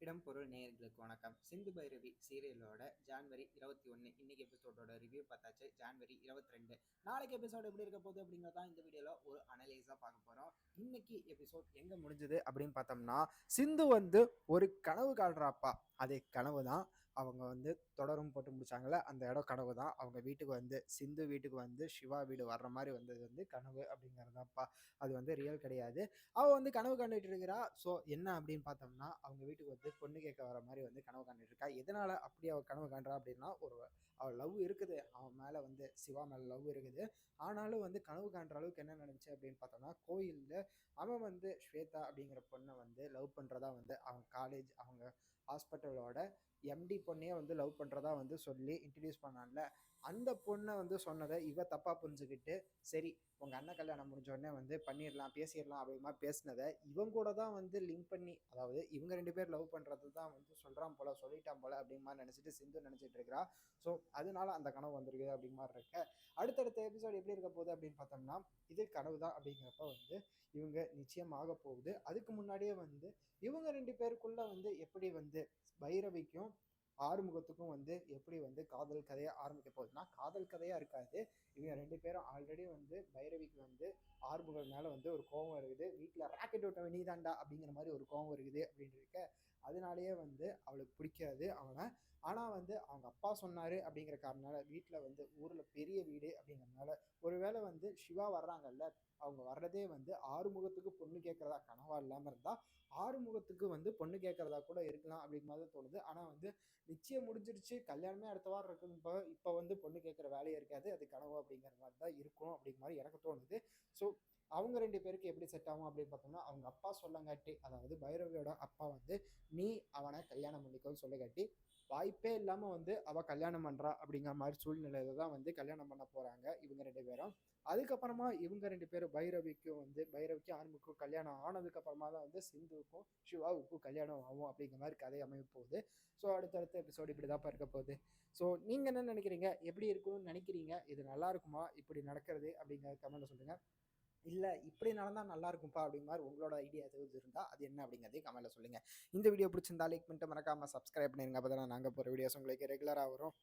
இடம் பொருள் நேயர்களுக்கு வணக்கம். சிந்து பைரவி சீரியலோட ஜான்வரி இருபத்தி ஒன்று இன்னைக்கு எபிசோடோட ரிவ்யூ பார்த்தாச்சு ஜான்வரி இருபத்தி ரெண்டு நாளைக்கு எபிசோட் எப்படி இருக்க போகுது அப்படிங்கிறதா இந்த வீடியோவில் ஒரு அனலைஸாக பார்க்க போகிறோம் இன்னைக்கு எபிசோட் எங்கே முடிஞ்சது அப்படின்னு பார்த்தோம்னா சிந்து வந்து ஒரு கனவு காடுறாப்பா அதே கனவு தான் அவங்க வந்து தொடரும் போட்டு முடிச்சாங்களே அந்த இடம் கனவு தான். அவங்க வீட்டுக்கு வந்து சிந்து வீட்டுக்கு வந்து சிவா வீடு வர்ற மாதிரி வந்தது வந்து கனவு அப்படிங்கிறதாப்பா. அது வந்து ரியல் கிடையாது. அவள் வந்து கனவு கண்டுட்டு இருக்கிறா. ஸோ என்ன அப்படின்னு பார்த்தோம்னா அவங்க வீட்டுக்கு வந்து பொண்ணு கேட்க வர மாதிரி வந்து கனவு கண்டுட்டு இருக்கா. எதனால் அப்படி அவள் கனவு காண்றா அப்படின்னா ஒரு அவள் லவ் இருக்குது. அவன் மேலே வந்து சிவா மேலே லவ் இருக்குது. ஆனாலும் வந்து கனவு காண்ற அளவுக்கு என்ன நடந்துச்சு அப்படின்னு பார்த்தோம்னா கோயிலில் அவன் வந்து ஸ்வேதா அப்படிங்கிற பொண்ணை வந்து லவ் பண்ணுறதா வந்து அவங்க காலேஜ் அவங்க ஹாஸ்பிட்டலோட எம்டி பொண்ணையே வந்து லவ் பண்ணுறதா வந்து சொல்லி இன்ட்ரடியூஸ் பண்ணான்ல. அந்த பொண்ணை வந்து சொன்னதை இவ தப்பாக புரிஞ்சுக்கிட்டு சரி உங்கள் அண்ணன் கல்யாணம் முடிஞ்சோடனே வந்து பண்ணிடலாம் பேசிடலாம் அப்படிமா பேசினதை இவன் கூட தான் வந்து லிங்க் பண்ணி அதாவது இவங்க ரெண்டு பேர் லவ் பண்ணுறது தான் வந்து சொல்கிறான் போல சொல்லிட்டான் போல அப்படிமா நினச்சிட்டு சிந்து நினச்சிட்டு இருக்கிறா. ஸோ அதனால அந்த கனவு வந்திருக்கு அப்படிங்கிற மாதிரி இருக்க. அடுத்தடுத்த எபிசோடு எப்படி இருக்க போகுது அப்படின்னு பார்த்தோம்னா இது கனவு தான் அப்படிங்கிறப்ப வந்து இவங்க நிச்சயமாக போகுது. அதுக்கு முன்னாடியே வந்து இவங்க ரெண்டு பேருக்குள்ள வந்து எப்படி வந்து பைரவிக்கும் ஆறுமுகத்துக்கும் வந்து எப்படி வந்து காதல் கதையை ஆரம்பிக்க போகுதுன்னா காதல் கதையாக இருக்காது. இவங்க ரெண்டு பேரும் ஆல்ரெடி வந்து பைரவிக்கு வந்து ஆறுமுகம் மேலே வந்து ஒரு கோவம் இருக்குது வீட்டில் ராக்கெட் விட்ட நீ தாண்டா அப்படிங்கிற மாதிரி ஒரு கோவம் இருக்குது அப்படின்னு இருக்க. அதனாலேயே வந்து அவளுக்கு பிடிக்காது அவனை. ஆனால் வந்து அவங்க அப்பா சொன்னார் அப்படிங்கிற காரணனால வீட்டில் வந்து ஊரில் பெரிய வீடு அப்படிங்கிறதுனால ஒருவேளை வந்து சிவா வர்றாங்கல்ல அவங்க வர்றதே வந்து ஆறுமுகத்துக்கு பொண்ணு கேட்குறதா கனவா இல்லாமல் இருந்தால் ஆறுமுகத்துக்கு வந்து பொண்ணு கேட்குறதா கூட இருக்கலாம் அப்படிங்கிற மாதிரி தோணுது. ஆனால் வந்து நிச்சயம் முடிஞ்சிருச்சு கல்யாணமே அடுத்த வாரம் இருக்குன்னு இப்போ. இப்போ வந்து பொண்ணு கேட்குற வேலையே இருக்காது அது கனவு அப்படிங்கிற மாதிரி தான் இருக்கும் அப்படிங்கிற மாதிரி எனக்கு தோணுது. அவங்க ரெண்டு பேருக்கு எப்படி செட் ஆகும் அப்படின்னு பார்த்தோம்னா அவங்க அப்பா சொல்லங்காட்டி அதாவது பைரவியோட அப்பா வந்து நீ அவனை கல்யாணம் பண்ணிக்கோன்னு சொல்லிக்காட்டி வாய்ப்பே இல்லாமல் வந்து அவள் கல்யாணம் பண்ணுறா அப்படிங்கிற மாதிரி சூழ்நிலையில தான் வந்து கல்யாணம் பண்ண போகிறாங்க இவங்க ரெண்டு பேரும். அதுக்கப்புறமா இவங்க ரெண்டு பேரும் பைரவிக்கும் வந்து பைரவிக்கும் ஆரம்பிக்கும் கல்யாணம் ஆனதுக்கப்புறமா தான் வந்து சிந்துவுக்கும் சிவாவுக்கும் கல்யாணம் ஆகும் அப்படிங்கிற மாதிரி கதை அமைப்போகுது ஸோ அடுத்தடுத்த எபிசோடு இப்படி தான் இருக்க போகுது. ஸோ நீங்கள் என்ன நினைக்கிறீங்க? எப்படி இருக்கும்னு நினைக்கிறீங்க? இது நல்லா இருக்குமா? இப்படி நடக்கிறது அப்படிங்கிற கமெண்ட்டில் சொல்லுங்கள் இல்லை இப்படி நடந்தால் நல்லா இருக்கும்ப்பா அப்படிங்கிற மாதிரி உங்களோட ஐடியா எதுவும் இருந்தால் அது என்ன அப்படிங்கிறதையும் கமெண்ட்டில் சொல்லுங்கள் இந்த வீடியோ பிடிச்சிருந்தா லைக் பண்ணிட்டு மறக்காமல் சப்ஸ்கிரைப் பண்ணிருங்க. அப்போ தான் நாங்கள் போகிற வீடியோஸ் உங்களுக்கு ரெகுலராக வரும்.